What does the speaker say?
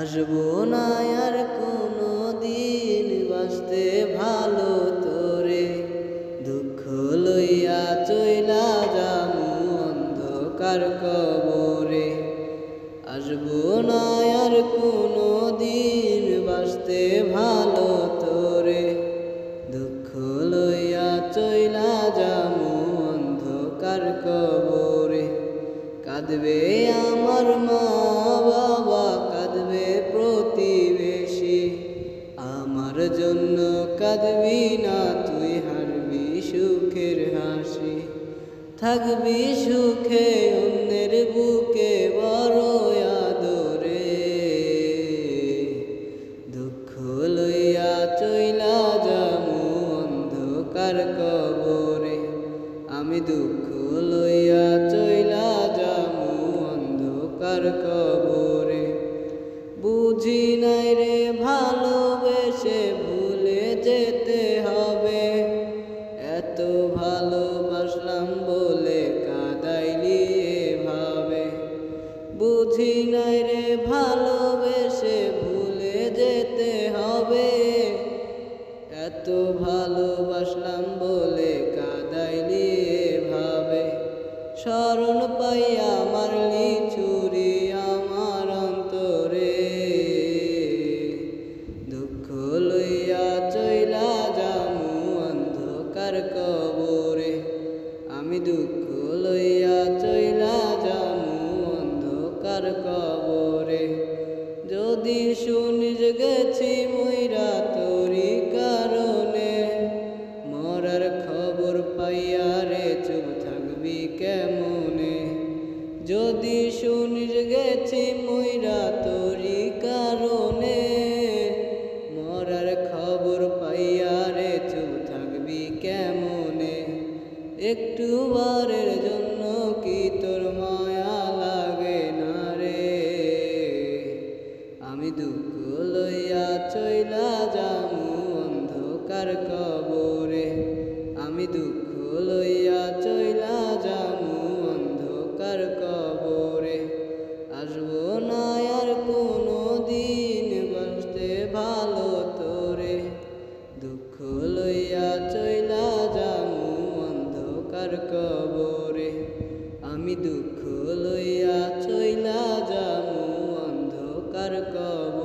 আসব না আর কোনো দিন বাঁচতে ভালো তোরে। দুঃখ লইয়া চইলা যামু অন্ধকার কবরে। আসব না আর কোনো দিন বাঁচতে ভালো তোরে। দুঃখ লইয়া চইলা যামু অন্ধকার কবরে। কাঁদবে আমার মা থাকবি সুখে অন্যের বুকে বড় আদরে। দুঃখ লইয়া চইলা যামু অন্ধকার কবরে। আমি দুঃখ লইয়া চইলা যামু অন্ধকার কবরে। নাই রে ভালোবেসে ভুলে যেতে হবে। এত ভালোবাসলাম বলে কাদাইলি ভাবে। স্মরণ পাই মারলি শুনিস গেছি মইরা তোরি কারণে। মরার খবর পাইয়া রে চুপ থাকবি কেমনে? যদি শুনিস গেছি মইরা তোরি কারণে, মরার খবর পাইয়া রে চুপ থাকবি কেমনে? একটু বারের তার কবরে। আমি দুঃখ লইয়া চইলা যামু অন্ধকার কবরে। আসব না আর কোনো দিন বাঁচতে ভালো তোরে। দুঃখ লইয়া চইলা যামু অন্ধকার কবরে। আমি দুঃখ লইয়া চইলা যামু অন্ধকার কবরে।